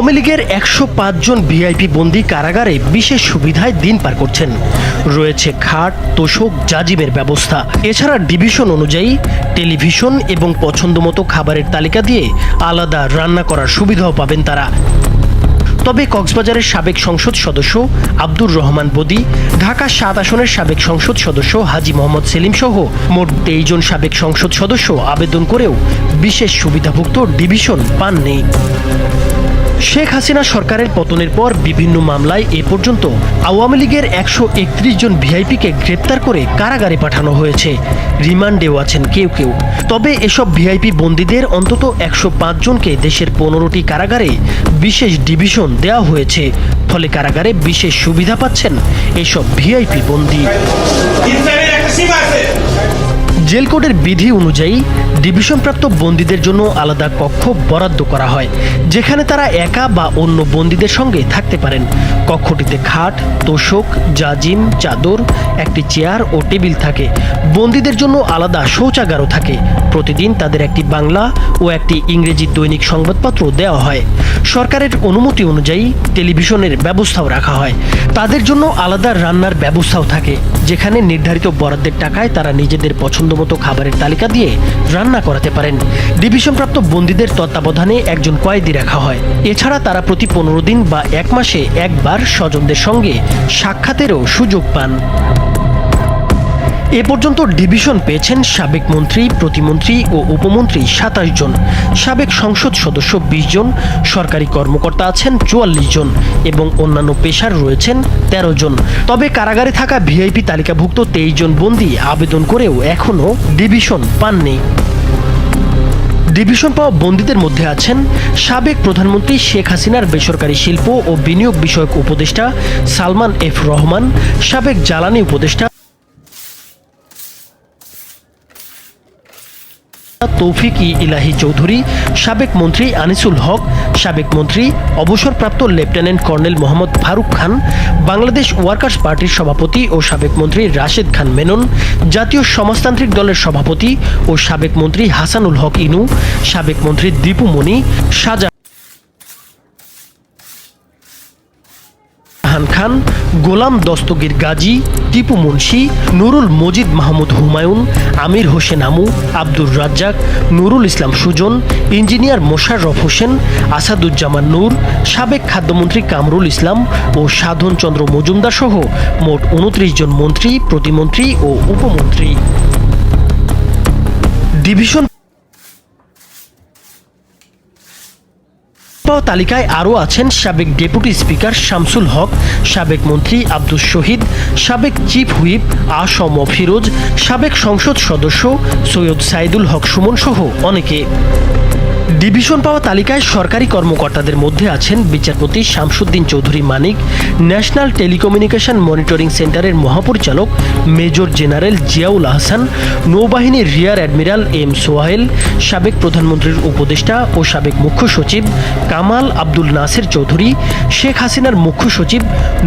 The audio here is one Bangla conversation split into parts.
আওয়ামী লীগের একশো জন ভিআইপি বন্দি কারাগারে বিশেষ সুবিধায় দিন পার করছেন। রয়েছে খাট, তোষক জাজিমের ব্যবস্থা। এছাড়া ডিভিশন অনুযায়ী টেলিভিশন এবং পছন্দমতো খাবারের তালিকা দিয়ে আলাদা রান্না করার সুবিধাও পাবেন তারা। তবে কক্সবাজারের সাবেক সংসদ সদস্য আব্দুর রহমান বদি, ঢাকা সাত আসনের সাবেক সংসদ সদস্য হাজি মোহাম্মদ সেলিম সহ মোট তেইশ জন সাবেক সংসদ সদস্য আবেদন করেও বিশেষ সুবিধাভুক্ত ডিভিশন পাননি। শেখ হাসিনা সরকারের পতনের পর বিভিন্ন মামলায় এ পর্যন্ত আওয়ামী লীগের একশো একত্রিশ জন ভিআইপিকে গ্রেপ্তার করে কারাগারে পাঠানো হয়েছে। রিমান্ডেও আছেন কেউ কেউ। তবে এসব ভিআইপি বন্দীদের অন্তত একশো পাঁচ জনকে দেশের পনেরোটি কারাগারে বিশেষ ডিভিশন দেওয়া হয়েছে। ফলে কারাগারে বিশেষ সুবিধা পাচ্ছেন এসব ভিআইপি বন্দী। জেল কোডের বিধি অনুযায়ী ডিভিশনপ্রাপ্ত বন্দীদের জন্য আলাদা কক্ষ বরাদ্দ করা হয়, যেখানে তারা একা বা অন্য বন্দীদের সঙ্গে থাকতে পারেন। কক্ষটিতে খাট, তোষক, জাজিম, চাদর, একটি চেয়ার ও টেবিল থাকে। বন্দীদের জন্য আলাদা শৌচাগারও থাকে। প্রতিদিন তাদের একটি বাংলা ও একটি ইংরেজি দৈনিক সংবাদপত্র দেওয়া হয়। সরকারের অনুমতি অনুযায়ী টেলিভিশনের ব্যবস্থাও রাখা হয়। তাদের জন্য আলাদা রান্নার ব্যবস্থাও থাকে, যেখানে নির্ধারিত বরাদ্দের টাকায় তারা নিজেদের পছন্দমতো খাবারের তালিকা দিয়ে রান্না করাতে পারেন। ডিভিশনপ্রাপ্ত বন্দীদের তত্ত্বাবধানে একজন কয়েদি রাখা হয়। এছাড়া তারা প্রতি পনেরো দিন বা এক মাসে একবার স্বজনদের সঙ্গে সাক্ষাতেরও সুযোগ পান। এ পর্যন্ত ডিভিশন পেয়েছেন সাবেক মন্ত্রী, প্রতিমন্ত্রী ও উপমন্ত্রী সাতাশ জন। সাবেক সংসদ সদস্য বিশ জন, সরকারি কর্মকর্তা আছেন চুয়াল্লিশ জন এবং অন্যান্য পেশার রয়েছেন ১৩ জন। তবে কারাগারে থাকা ভিআইপি তালিকাভুক্ত তেইশ জন বন্দী আবেদন করেও এখনও ডিভিশন পাননি। ডিভিশন পাওয়া বন্দীদের মধ্যে আছেন সাবেক প্রধানমন্ত্রী শেখ হাসিনার বেসরকারি শিল্প ও বিনিয়োগ বিষয়ক উপদেষ্টা সালমান এফ রহমান, সাবেক জ্বালানি উপদেষ্টা তৌফিক ই ইলাহি চৌধুরী, সাবেক মন্ত্রী আনিসুল হক, সাবেক মন্ত্রী, অবসরপ্রাপ্ত lieutenant colonel Mohammad Faruk Khan, Bangladesh workers পার্টির সভাপতি ও সাবেক মন্ত্রী রাশেদ খান মেনন, জাতীয় সমাজতান্ত্রিক দলের সভাপতি ও সাবেক মন্ত্রী হাসানুল হক ইনু, সাবেক মন্ত্রী দীপু মনি, সাজা খান খান, গোলাম দস্তগীর গাজী, টিপু মুন্সি, নুরুল মজিদ মাহমুদ হুমায়ুন, আমির হোসেন আমু, আব্দুর রাজ্জাক, নুরুল ইসলাম সুজন, ইঞ্জিনিয়ার মোশাররফ হোসেন, আসাদুজ্জামান নূর, সাবেক খাদ্যমন্ত্রী কামরুল ইসলাম ও সাধন চন্দ্র মজুমদার সহ মোট উনত্রিশ জন মন্ত্রী, প্রতিমন্ত্রী ও উপমন্ত্রী। ডিভিশন পাওয়া তালিকায় আরও আছেন সাবেক ডেপুটি স্পিকার শামসুল হক, সাবেক মন্ত্রী আব্দুল শহীদ, সাবেক চিফ হুইপ আসম ফিরোজ, সাবেক সংসদ সদস্য সৈয়দ সাইদুল হক সুমন সহ অনেকে। ডিভিশন পাওয়া তালিকায় সরকারি কর্মকর্তাদের মধ্যে আছেন বিচারপতি Shamsuddin Chowdhury Manik, national telecommunication monitoring সেন্টারের মহাপরিচালক মেজর জেনারেল জিয়াউল আহসান নৌবাহিনীর রিয়ার অ্যাডমিরাল এম সোহাইল, সাবেক প্রধানমন্ত্রীর উপদেষ্টা ও সাবেক মুখ্য সচিব কামাল আব্দুল নাসের চৌধুরী, শেখ হাসিনার মুখ্য সচিব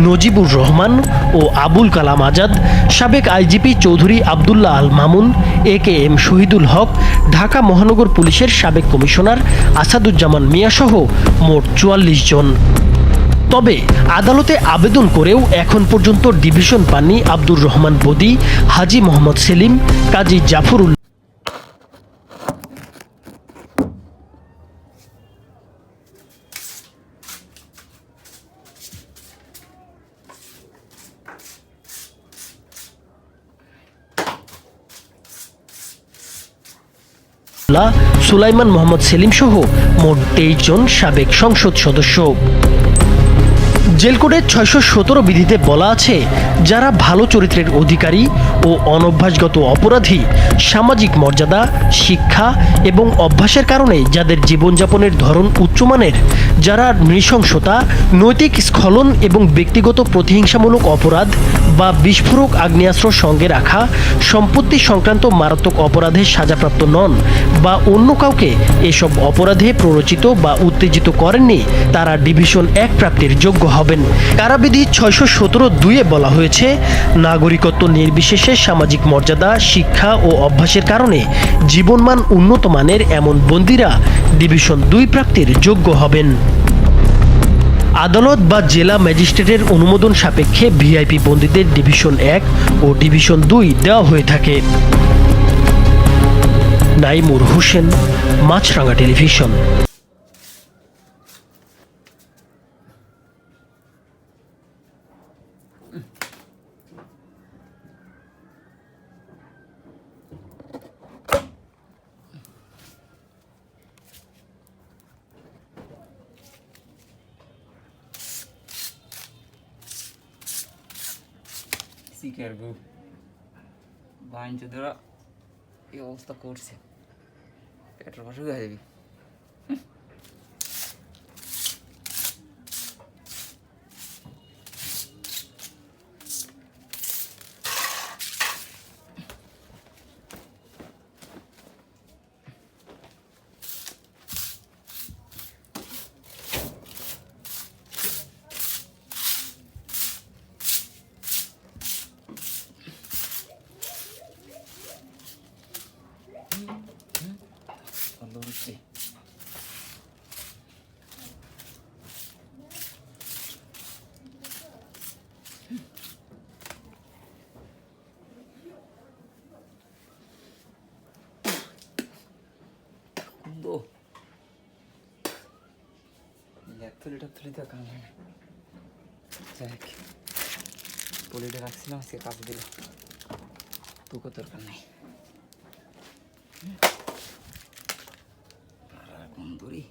নজিবুর রহমান ও আবুল কালাম আজাদ, সাবেক IGP Chowdhury Abdullah Al Mamun, A K M Shahidul Haq, Dhaka মহানগর পুলিশের সাবেক কমিশনার আসাদুজ্জামান মিয়াসহ মোট চুয়াল্লিশ জন। তবে আদালতে আবেদন করেও এখন পর্যন্ত ডিভিশন পাননি আব্দুর রহমান বদি, হাজি মোহাম্মদ সেলিম, কাজী জাফরুল আবদুল্লাহ, সুলাইমান মোহাম্মদ সেলিম সহ মোট তেইশ জন সাবেক সংসদ সদস্য। জেল কোডের ছয়শো সতেরো বিধিতে বলা আছে যারা ভালো চরিত্রের অধিকারী ও অনভ্যাসগত অপরাধী সামাজিক মর্যাদা শিক্ষা এবং অভ্যাসের কারণে যাদের জীবনযাপনের ধরন উচ্চমানের যারা নৃশংসতা নৈতিক স্খলন এবং ব্যক্তিগত প্রতিহিংসামূলক অপরাধ বা বিস্ফোরক আগ্নেয়াস্ত্র সঙ্গে রাখা, সম্পত্তি সংক্রান্ত মারাত্মক অপরাধের সাজাপ্রাপ্ত নন বা অন্য কাউকে এসব অপরাধে প্ররোচিত বা উত্তেজিত করেননি, তারা ডিভিশন এক প্রাপ্তির যোগ্য হবেন। কারাবিধি ছয়শো সতেরো দুইয়ে বলা হয়েছে, নাগরিকত্ব নির্বিশেষে সামাজিক মর্যাদা, শিক্ষা ও অভ্যাসের কারণে জীবনমান উন্নত মানের এমন বন্দীরা ডিভিশন দুই প্রাপ্তির যোগ্য হবেন। আদালত বা জেলা ম্যাজিস্ট্রেটের অনুমোদন সাপেক্ষে ভিআইপি বন্দীদের ডিভিশন এক ও ডিভিশন দুই দেওয়া হয়ে থাকে। নাইমুর হোসেন মাছরাঙ্গা টেলিভিশন। শিকার গো বাইঞ্চোদরা এই অবস্থা করছে। পেটের পাশে ল্যাপথলি ট্যাপথলি তো কাম হয় না। যাক পলিটা রাখছিলাম, আজকে কাজ দিল। তোকে দরকার নেই। আর এখন দূরই